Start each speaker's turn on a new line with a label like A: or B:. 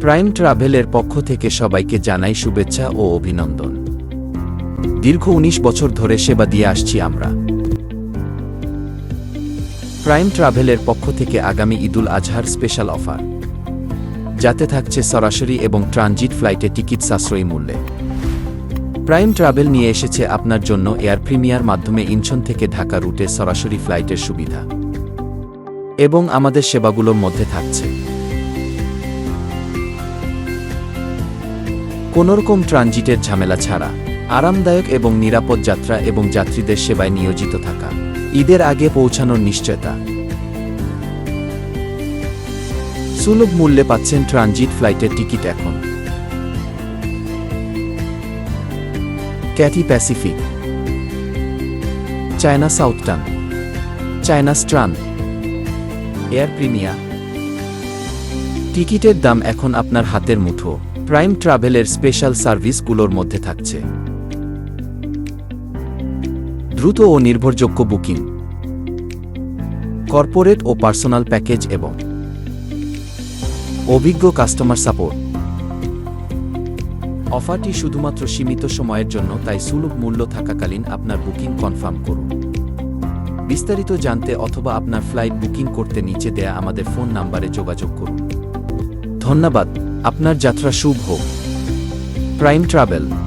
A: Prime ট্রাভেলের পক্ষ থেকে সবাইকে জানাই শুভেচ্ছা ও অভিনন্দন। দীর্ঘ ১৯ বছর ধরে সেবা দিয়ে আসছি আমরা। প্রাইম ট্রাভেলের পক্ষ থেকে আগামী ঈদুল আজহার স্পেশাল অফার। যাতে থাকছে সরাসরি এবং ট্রানজিট ফ্লাইটে টিকিট সাশ্রয়ী মূল্যে। প্রাইম ট্রাভেল নিয়ে এসেছে আপনার জন্য এয়ার প্রিমিয়ার মাধ্যমে ইনছন থেকে ঢাকা রুটে সরাসরি ফ্লাইটের সুবিধা। এবং আমাদের সেবাগুলোর মধ্যে থাকছে। কোনোরকম ট্রানজিটের ঝামেলা ছাড়া, আরামদায়ক এবং নিরাপদ যাত্রা এবং যাত্রীদের সেবায় নিয়োজিত থাকা, ঈদের আগে পৌঁছানোর নিশ্চয়তা। সুলভ মূল্যে পাচ্ছেন ট্রানজিট ফ্লাইটের টিকিট এখন। Cathay Pacific. China Southern. China Eastern. Air Premia টিকিটের দাম এখন আপনার হাতের মুঠো। প্রাইম ট্রাভেলের স্পেশাল সার্ভিসগুলোর মধ্যে থাকছে। দ্রুত ও নির্ভরযোগ্য বুকিং, কর্পোরেট ও পার্সোনাল প্যাকেজ এবং অভিজ্ঞ কাস্টমার সাপোর্ট। অফারটি শুধুমাত্র সীমিত সময়ের জন্য, তাই সুলভ মূল্য থাকাকালীন আপনার বুকিং কনফার্ম করুন। বিস্তারিত জানতে অথবা আপনার ফ্লাইট বুকিং করতে নিচে দেয়া আমাদের ফোন নাম্বারে যোগাযোগ করুন। ধন্যবাদ। আপনার যাত্রা শুভ হোক। Prime travel